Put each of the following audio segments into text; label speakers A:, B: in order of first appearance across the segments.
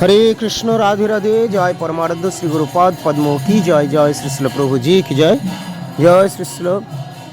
A: হরে কৃষ্ণ রাধে রাধে জয় পরমারাধ্য শ্রী গুরুপাদ পদ্ম কি জয় জয় শ্রীশ্ল প্রভুজি কি জয়? জয় শ্রীশ্ল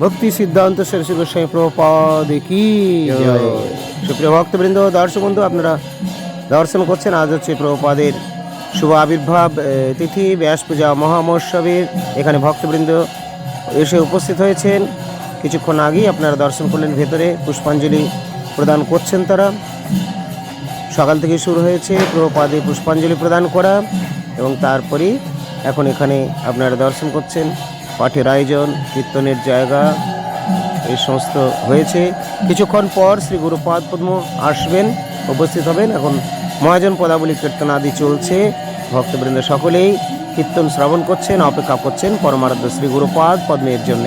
A: ভক্তি সিদ্ধান্ত সরস্বী গোস্বামী প্রভুপাদ কি জয়? সুপ্রিয় ভক্তবৃন্দ দর্শক বন্ধু আপনারা দর্শন করছেন আজ হচ্ছে প্রভুপাদের শুভ আবির্ভাব তিথি ব্যাস পূজা মহামহোৎসবের এখানে ভক্তবৃন্দ এসে উপস্থিত হয়েছেন। কিছুক্ষণ আগেই আপনারা দর্শন করলেন ভেতরে পুষ্পাঞ্জলি প্রদান করছেন তারা। সকাল থেকে শুরু হয়েছে। প্রপাদে পুষ্পাঞ্জলি প্রদান করা এবং তারপরে এখন এখানে আপনারা দর্শন করছেন। পাঠের আয়োজন, কীর্তনের জায়গা, এই সমস্ত হয়েছে। কিছুক্ষণ পর শ্রী গুরুপাদ পদ্ম আসবেন, উপস্থিত হবেন। এখন মহাজন পদাবলী কীর্তন আদি চলছে। ভক্তবৃন্দ সকলেই কীর্তন শ্রবণ করছেন, অপেক্ষা করছেন। পরমারাধ্য শ্রী গুরুপাদ পদ্মের জন্য।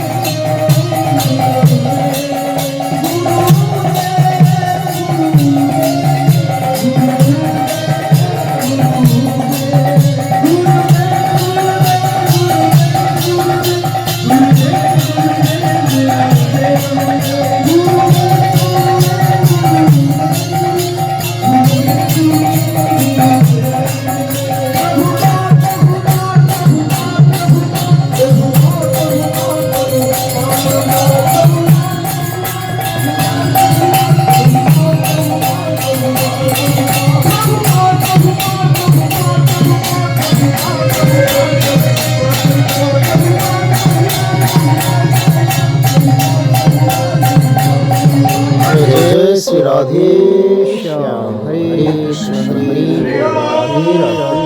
A: Thank you. राधे श्याम हरे कृष्ण हरे राधे राधे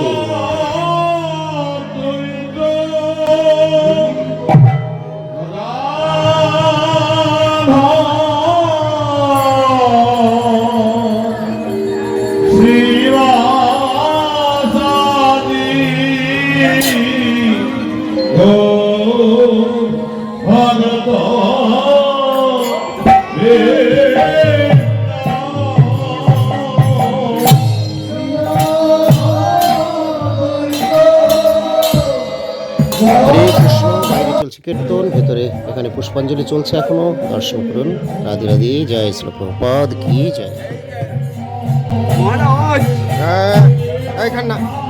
A: এখানে পুষ্পাঞ্জলি চলছে এখনও। দর্শন করুন। রাধি রাধি। জয় শ্রী প্রভুপাদ কি জয়। হ্যাঁ। না।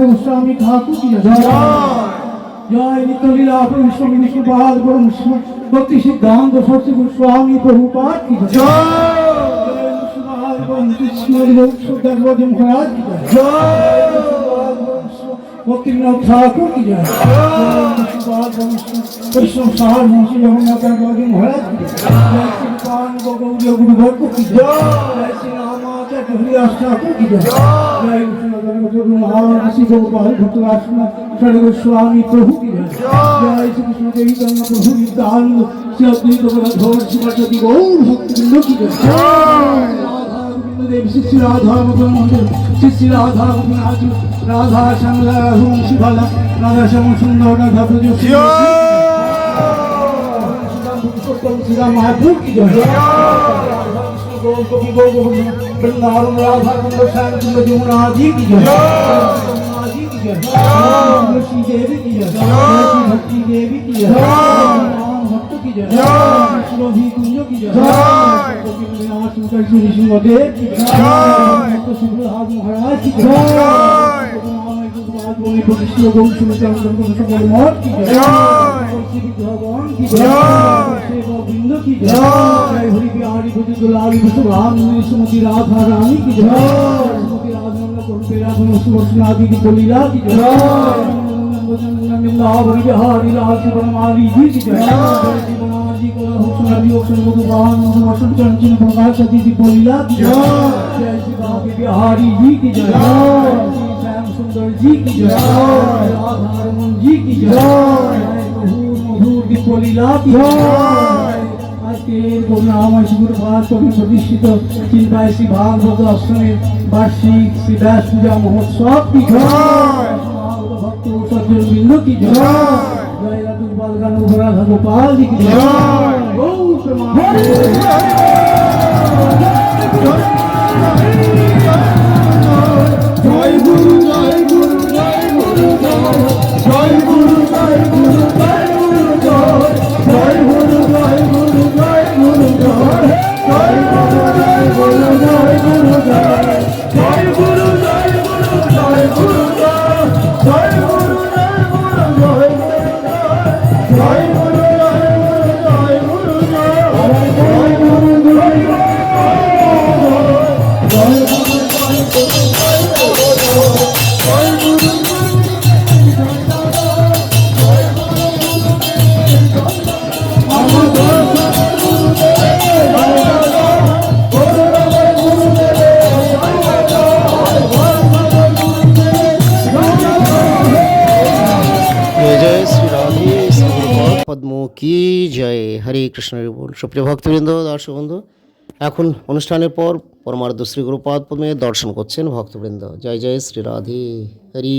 A: গোস্বামী ঠাকুর জয়
B: নিত্যলীলা প্রভু স্বামী বিষ্ণু পাল প্রভু ভক্তি সিদ্ধান্ত সরস্বতী গোস্বামী প্রভু পাঠ জয়। মহারাজ ভক্তিনাথ ঠাকুর কি যায় কৃষ্ণ সাহার মহর্ষি জগন্নাথ মহারাজ পান গৌরী গুরু ভক্ত কি যায় হরিদাস ঠাকুর কি যায় স্বামী প্রভু জয়। দেবী জন্ম শ্রী গৌর শিবাচারী গৌর ভক্তবৃন্দ गुरुदेव श्री राधा मुकुंद श्री राधा मुकुंद राधा श्याम शिफल राधा श्याम सुंदर राधा प्रजो श्रीराम महापुर की जय वृंदावन राधा कुंड श्याम कुंड यमुना जी की जय देवी की जय भक्ति देवी की जय শ্রী সিংহদেব হাত মহারাজ প্রতিষ্ঠিত গৌর সকল মঠ কি গোবিন্দ नबी सैयद जहान मोहम्मद सल्लल्लाहु अलैहि वसल्लम सती दी बोलिला जय। श्री बाबा बिहारी जी की जय। श्याम सुंदर जी की जय। हरमन जी की जय। मधुर दी बोलिला जय। আজকের কবি আমার শিবুর गोपाल जी की जय गुरु जय गुरु जय
A: गुरु जय गुरु जय गुरु जय गुरु जय गुरु जय কৃষ্ণ বিপুল সুপ্রিয় ভক্তবৃন্দ, দর্শক বন্ধু, এখন অনুষ্ঠানের পর পরমার্ধ শ্রী গুরুপাদ পদ্মে দর্শন করছেন ভক্তবৃন্দ। জয় জয়, শ্রী রাধে, হরি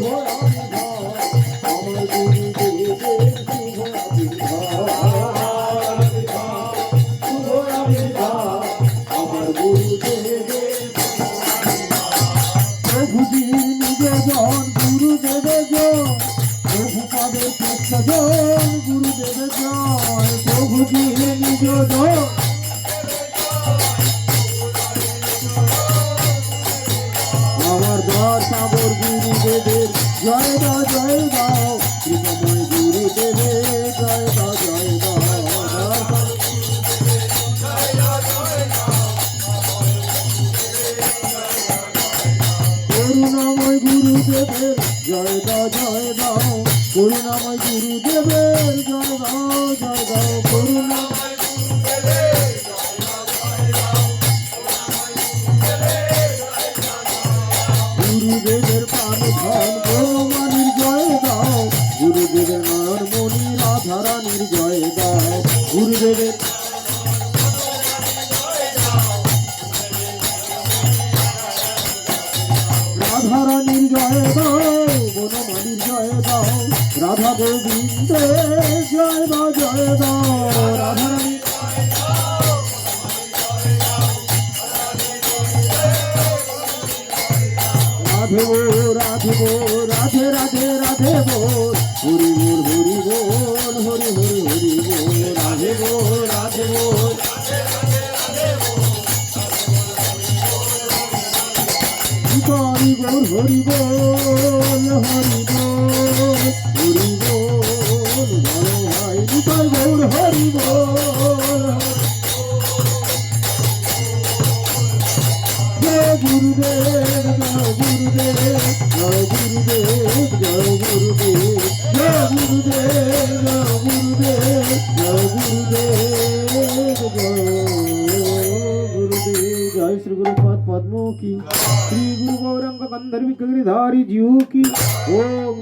C: সাবর গুরুদেবের জয় দা জয় দাও কৃপময় গুরুদেবের জয় দা জয় করুণাময় গুরুদেবের জয় দাও জয় দাও করুণাময় গুরুদেবের জয় দাও জয় দাও করুণা রাধে রাধে রাধে রাধে রাধে বল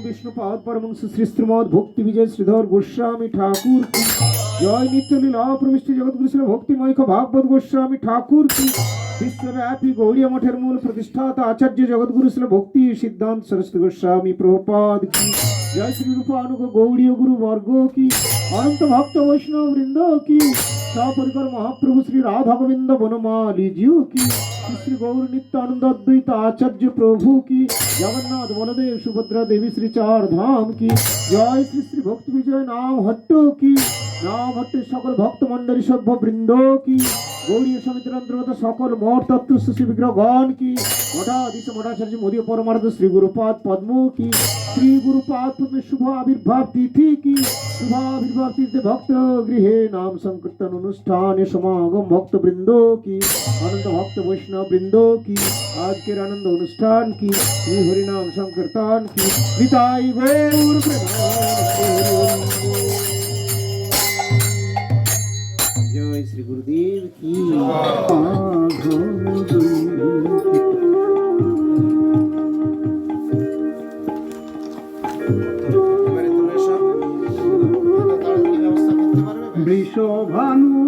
C: विष्णुपाद परमंश श्री श्रीमद भक्ति विजय श्रीधर गोस्वामी ठाकुर की জয় নিত্যলীলা প্রবিষ্টি জগৎগুরু ছিল ভক্তিময়ক ভাববোধ গোস্বামী ঠাকুর বিশ্বব্যাপী গৌরী মঠের মূল প্রতিষ্ঠাতা আচার্য জগৎগুরু শ্রী ভক্তি সিদ্ধান্ত সরস্বতী গোস্বামী প্রপাদ কি? জয় শ্রী রূপানুগ গৌরীয় গুরু বর্গ কি? অনন্ত ভক্ত বৈষ্ণব বৃন্দ কি? সপরিকর মহাপ্রভু শ্রী রাধা গোবিন্দ বনমালী জিউ কি? শ্রী গৌর নিত্য আনন্দ অদ্বৈত আচার্য প্রভু কি? জগন্নাথ বলদেব সুভদ্রা দেবী শ্রী চার ধাম কি? জয় শ্রী শ্রী ভক্তি বিজয় নাম হট্ট কি? নাম হট্টের সকল ভক্ত মন্ডলী সভ্য বৃন্দ কি? গৌরীয় সমিতির অন্তর্গত সকল মঠ, তত্ত্ব সুশীবিগ্রহগণ কি? মঠাধীশ মঠাচার্য মোদীয় পরমার্থ শ্রী গুরুপাদ, পদ্ম কি? শ্রী গুরুপাদ পদ্মে শুভ আবির্ভাব তিথি কি? শুভ আবির্ভাব তিথিতে ভক্ত গৃহে নাম সংকীর্তন অনুষ্ঠানে সমাগম ভক্তবৃন্দ কি? আনন্দ ভক্ত বৈষ্ণব বৃন্দ কি? আজকের আনন্দ অনুষ্ঠান কি? শ্রী হরিনাম সংকীর্তন কি? নিতাই গৌর প্রেম। শ্রী গুরুদেব কি বৃষভানু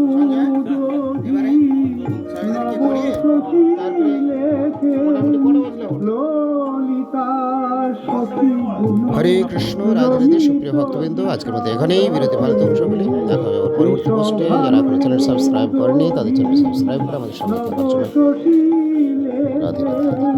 A: হরে কৃষ্ণ, রাধে রাধে, সুপ্রিয় ভক্তবৃন্দ, আজকের মতো এখানেই বিরতি ভারত অংশ বলে দেখা হবে পরবর্তী পোস্টে যারা আপনার চ্যানেল সাবস্ক্রাইব করেনি তাদের চ্যানেল সাবস্ক্রাইব করে আমাদের সঙ্গে রাধে রাধে।